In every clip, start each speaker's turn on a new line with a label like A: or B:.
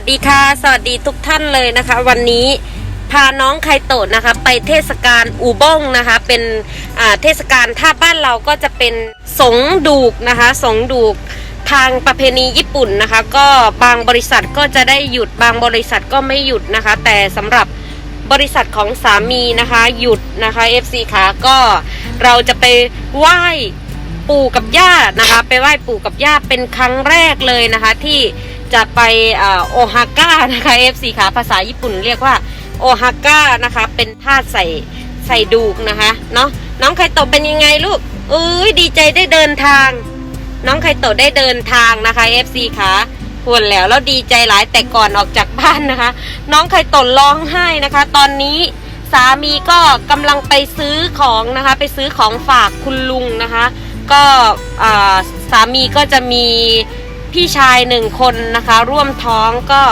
A: สดีค่ะ สวัสดีทุกท่านเลยนะคะ วันนี้พาน้องไคโตะนะคะ ไปเทศกาลอูบ้งนะคะ เป็นเทศกาลถ้าบ้านเราก็จะเป็นสงดูกนะคะ สงดูกทางประเพณีญี่ปุ่นนะคะ ก็บางบริษัทก็จะได้หยุดบางบริษัทก็ไม่หยุดนะคะ แต่สำหรับบริษัทของสามีนะคะ หยุดนะคะ FC ค่ะก็เราจะไปไหว้ปู่กับย่านะคะ ไปไหว้ปู่กับย่าเป็นครั้งแรกเลยนะคะที่ จะไปโอฮาก้านะคะ F4 ขาภาษาญี่ปุ่นเรียกว่าโอฮาก้านะคะ เป็นธาตุใส่ใส่ดูกนะคะเนาะน้องไคโตะเป็นยังไงลูกเอ้ยดีใจได้เดินทาง น้องไคโตะได้เดินทางนะคะ FC ขาควรแล้วแล้วดีใจหลายแต่ก่อนออกจากบ้านนะคะ น้องไคโตะร้องไห้นะคะ ตอนนี้สามีก็กำลังไปซื้อของนะคะ ไปซื้อของฝากคุณลุงนะคะ ก็สามีก็จะมี พี่ชายหนึ่งคนนะคะ ร่วมท้องก็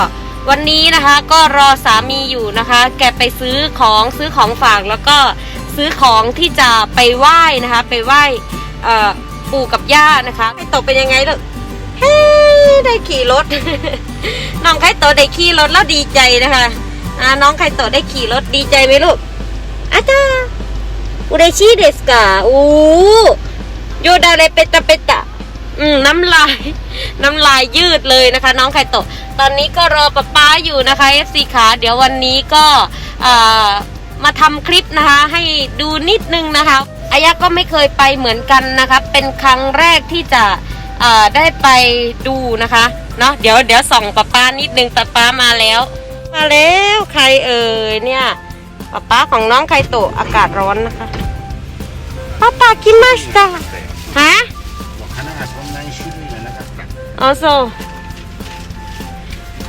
A: วันนี้นะคะก็รอสามีอยู่นะคะ แกไปซื้อของซื้อของฝากแล้วก็ซื้อของที่จะไปไหว้นะคะ ไปไหว่ปู่กับย่านะคะไคโตเป็นยังไงลูกเฮ้ได้ขี่รถ น้องไคโตได้ขี่รถแล้วดีใจนะคะอาน้องไคโตได้ขี่รถดีใจไหมลูกอาจารย์อุเรชิเดสกาอู้โยดาเรเปตะเปตะ อืมน้ำลาย น้ำลายยืดเลยนะคะ น้องไคโตะตอนนี้ก็รอป๊าป๊าอยู่นะคะ FC ขาเดี๋ยววันนี้ก็มาทำคลิปนะคะ ให้ดูนิดนึงนะคะอายะก็ไม่เคยไปเหมือนกันนะคะ เป็นครั้งแรกที่จะได้ไปดูนะคะเนาะเดี๋ยวเดี๋ยวส่องป๊าป๊านิดนึงป๊าป๊ามาแล้ว มาแล้วใครเอ่ยเนี่ยป๊าป๊าของน้องไคโตะอากาศร้อนนะคะป๊าป๊ากินมาสตาฮะ ออโซ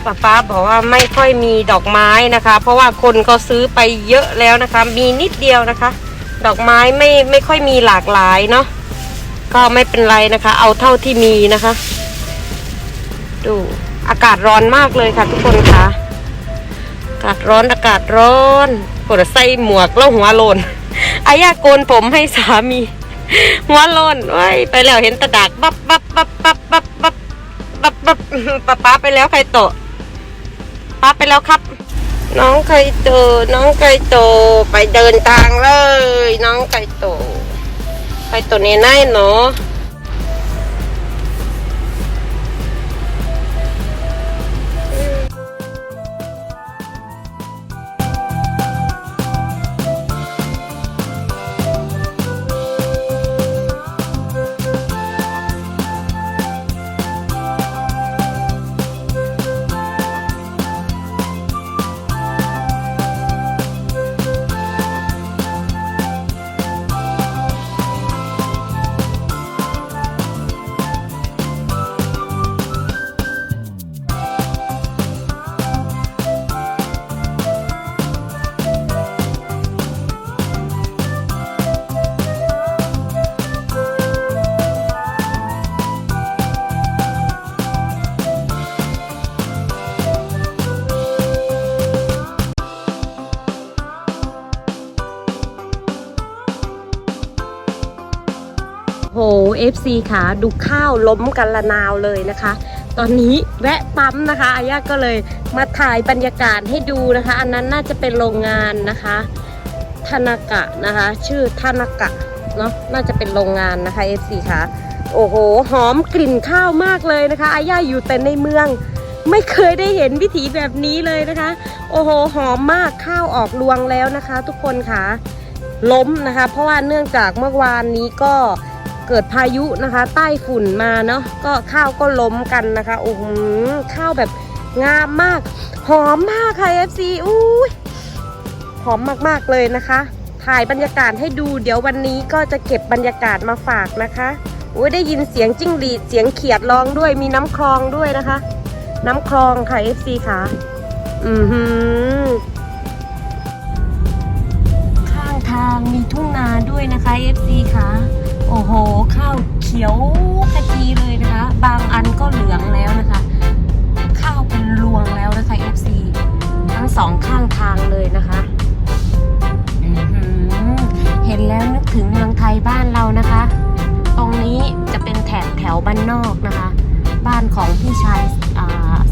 A: ป้าป้าบอกว่าไม่ค่อยมีดอกไม้นะคะ เพราะว่าคนก็ซื้อไปเยอะแล้วนะคะ มีนิดเดียวนะคะ ดอกไม้ไม่ไม่ค่อยมีหลากหลายเนาะก็ไม่เป็นไรนะคะ เอาเท่าที่มีนะคะ ดูอากาศร้อนมากเลยค่ะทุกคนคะอากาศร้อนอากาศร้อนปวดใส่หมวกแล้วหัวโลนอายาโกนผมให้สามี หัวโลนไว้ไปแล้วเห็นตะดากบับบับบับบับบับบับ ป้าป๊าไปแล้วใครโตป้าไปแล้วครับ น้องไก่โต น้องไก่โต ไปเดินทางเลย น้องไก่โต ไก่โตเนี่ยน่ายเนาะ FC ค่ะ ดูข้าวล้มกันละนาวเลยนะคะ ตอนนี้แวะปั๊มนะคะอาย่าก็เลยมาถ่ายบรรยากาศให้ดูนะคะ อันนั้นน่าจะเป็นโรงงานนะคะทานากะนะคะ ชื่อทานากะเนาะน่าจะเป็นโรงงานนะคะ FC ค่ะโอ้โห หอมกลิ่นข้าวมากเลยนะคะอาย่าอยู่แต่ในเมือง ไม่เคยได้เห็นวิถีแบบนี้เลยนะคะ โอ้โห หอมมากข้าวออกรวงแล้วนะคะ ทุกคนค่ะล้มนะคะ เพราะว่าเนื่องจากเมื่อวานนี้ก็ เกิดพายุนะคะ ใต้ฝุ่นมาเนาะก็ข้าวก็ล้มกันนะคะโอ้โหข้าวแบบงามมาก หอมมากค่ะ FC อุ้ยหอมมากๆเลยนะคะ ถ่ายบรรยากาศให้ดู เดี๋ยววันนี้ก็จะเก็บบรรยากาศมาฝากนะคะอุ้ยได้ยินเสียงจิ้งหรีดเสียงเขียดร้องด้วยมีน้ำคลองด้วยนะคะ น้ำคลองค่ะ FC ค่ะอือหือข้างทางมีทุ่งนาด้วยนะคะ FC ค่ะ โอ้โห ข้าวเขียวขจีเลยนะคะ บางอันก็เหลืองแล้วนะคะ ข้าวเป็นรวงแล้วนะคะ FC ทั้งสองข้างทางเลยนะคะเห็นแล้วนึกถึงเมืองไทยบ้านเรานะคะ ตรงนี้จะเป็นแถบแถวบ้านนอกนะคะ บ้านของพี่ชาย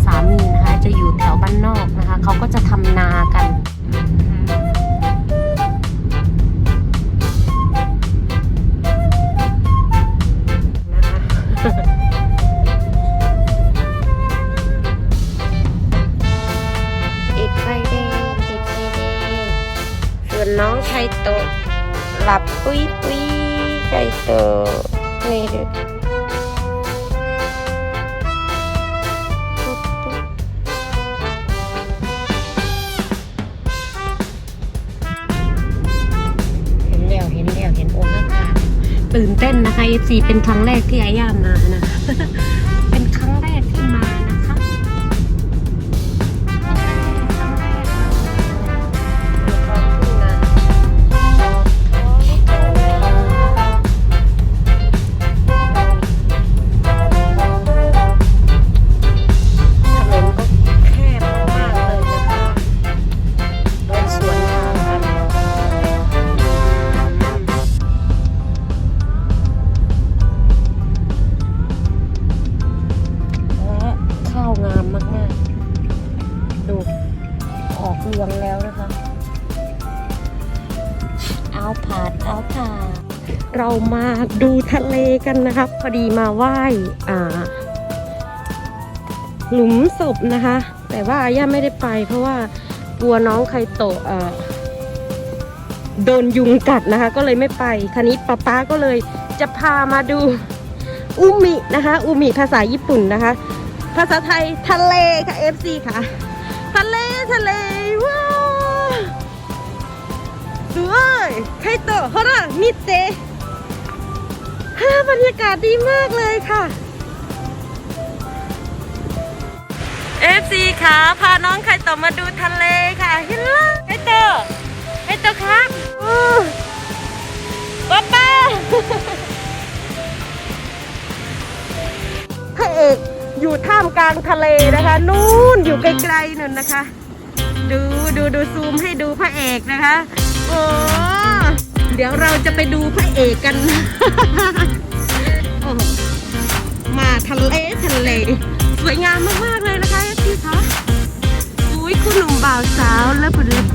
A: สามีนะคะ จะอยู่แถวบ้านนอกนะคะ เขาก็จะทำนากัน วนน้องไคโตหลับปุ้ยปุ้ยไคโตะนี่ดูปุ๊บปุ๊บเห็นแล้วเห็นแล้วเห็นองค์พระพาตื่นเต้นนะคะ FC เป็นครั้งแรกที่อาย่ามานะ เป็นครั้งแรก กันนะครับพอดีมาไหว้อ่า หลุมศพนะคะ แต่ว่าอาย่าไม่ได้ไป เพราะว่ากลัวน้องไคโตะเอ่อโดนยุงกัดนะคะ ก็เลยไม่ไปคันนี้ป๊าป๊าก็เลยจะพามาดูอุมินะคะอุมิภาษาญี่ปุ่นนะคะ ภาษาไทยทะเลค่ะ FC ค่ะ ทะเลทะเลว้าวสวยไคโตะฮาระมิเต ฮ่าบรรยากาศดีมากเลยค่ะ FC ค่ะพาน้องไข่ต่อมาดูทะเลค่ะเห็นแล้วไข่เตอไข่เตอครับอู้ป้าป้าพระเอกอยู่ท่ามกลางทะเลนะคะ นู่นอยู่ไกลๆนั่นนะคะ ดูดูดูซูมให้ดูพระเอกนะคะ โอ้ เดี๋ยวเราจะไปดูพระเอกกัน มาทะเลทะเล สวยงามมากๆเลยนะคะพี่คะอุ้ยคู่หนุ่มบ่าวสาวแล้วบุญเลย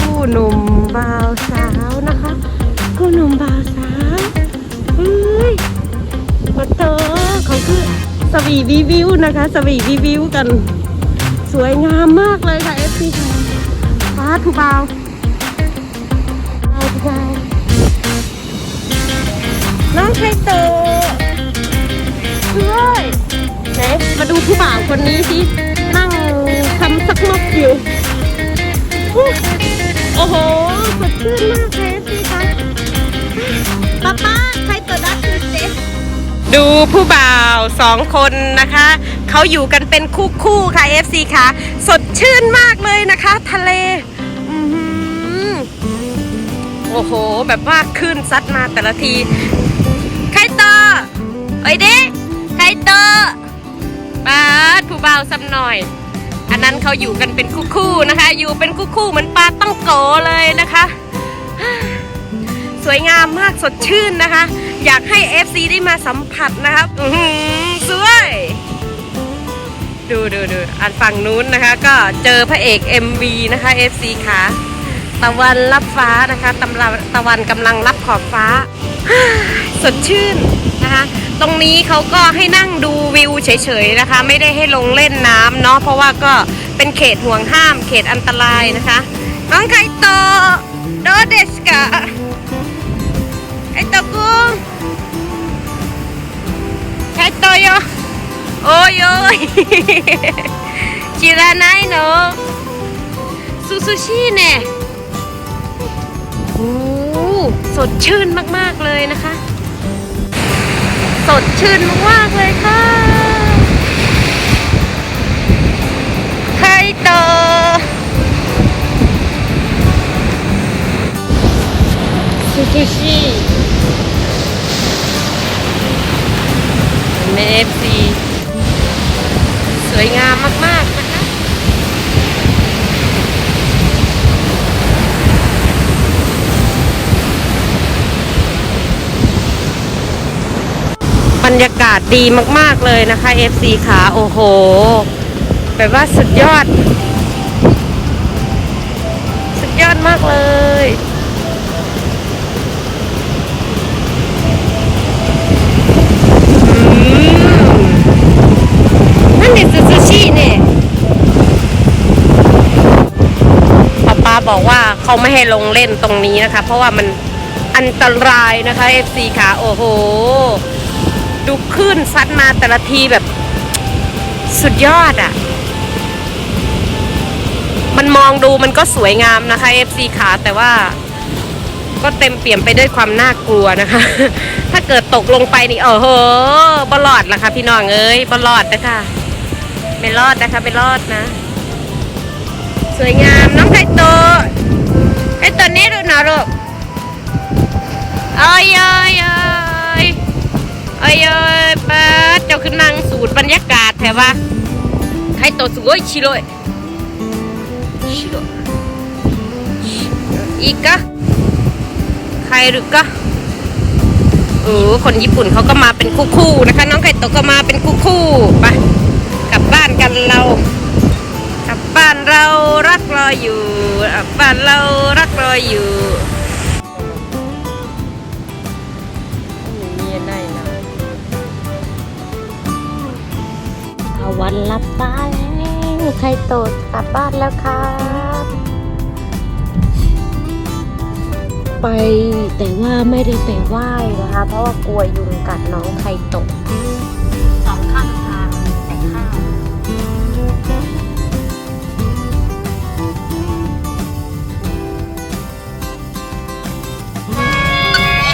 A: คู่หนุ่มบ่าวสาวนะคะ คู่หนุ่มบ่าวสาวอุ้ยมาเตอเขาคือสวีวีวิวนะคะ สวีวีวิวกัน สวยงามมากเลยค่ะเอฟซีค่ะฟ้าทูบ่าว บ่าวทูบ่าวน้องไคโตะด้วยไหนมาดูผู้บ่าวคนนี้สินั่งทำสักนกอยู่โอ้โหสดชื่นมากเลยสิคะป้าป้าใครตัวดักคือเจ๊ดูผู้บ่าวสองคนนะคะ เขาอยู่กันเป็นคู่คู่ค่ะ FC ค่ะ สดชื่นมากเลยนะคะ ทะเล อ้โห แบบว่าคลื่นซัดมาแต่ละที ใครต่อเอ้เด็กไคโตะป้าดผู้บ่าวซ้ำหน่อย อันนั้นเขาอยู่กันเป็นคู่ๆนะคะ อยู่เป็นคู่ๆเหมือนปลาต้องโกเลยนะคะ สวยงามมากสดชื่นนะคะ อยากให้ FC ได้มาสัมผัสนะครับอือหือสวย ดูดูดูอันฝั่งนู้นนะคะ ก็เจอพระเอก MV นะคะ FC ค่ะ ตะวันรับฟ้านะคะตำราตะวันกำลังรับขอบฟ้า สดชื่นนะคะ ตรงนี้เขาก็ให้นั่งดูวิวเฉยๆนะคะ ไม่ได้ให้ลงเล่นน้ำเนาะเพราะว่าก็เป็นเขตห่วงห้าม เขตอันตรายนะคะ น้องไคโตะโดเดสกะไคโตะกุงไคโตะโยโอ้ยโอ้ย 知らないのซูซูชิเนี่ยโอ้ สดชื่นมากๆเลยนะคะ สดชื่นมากๆเลยค่ะไคโตะซูซูชิเมฟซีสวยงามมาก ๆ นะคะ บรรยากาศดีมากๆเลยนะคะ FC ขาโอ้โห แบบว่าสุดยอด สุดยอดมากเลย นั่นเป็นซูชิเนี่ยป้าป้าบอกว่าเขาไม่ให้ลงเล่นตรงนี้นะคะ เพราะว่ามันอันตรายนะคะ FC ขาโอ้โห ดูคลื่นซัดมาแต่ละทีแบบสุดยอดอะ่ะ มันมองดูมันก็สวยงามนะคะ FC ขาแต่ว่า ก็เต็มเปี่ยมไปด้วยความน่ากลัวนะคะ ถ้าเกิดตกลงไปนี่โอ้โหบลอดละคะพี่น้องเอ้ยบลอดนะคะไม่รอดนะคะไม่รอดนะ สวยงามน้องไข่โตไข่โตนี่ดูหน่อยลูกเอ้ยเอ้ยเอ้ย เอ้ยเอ้ยเปิดเจ้าขึ้นนั่งสูตรบรรยากาศแถวว่าไข่โตสวยชิโร่ชิโร่อีกกะใครหรือกะเออคนญี่ปุ่นเขาก็มาเป็นคู่ๆนะคะ น้องไข่ตกก็มาเป็นคู่ๆไปกลับบ้านกันเรากลับบ้านเรารักรออยู่กลับบ้านเรารักรออยู่ วันรับบ้านแล้วใครโตดกลับบ้านแล้วครับไปแต่ว่าไม่ได้ไปไหว้นะคะ เพราะว่ากลัวยุงกัดน้องไข่ตกสองข้างทางแต่ข้าว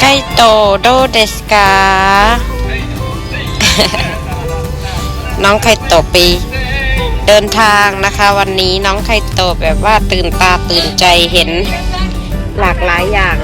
A: ไกโตโดเดสกา น้องไคโตะไปเดินทางนะคะ วันนี้น้องไคโตแบบว่าตื่นตาตื่นใจเห็นหลากหลายอย่าง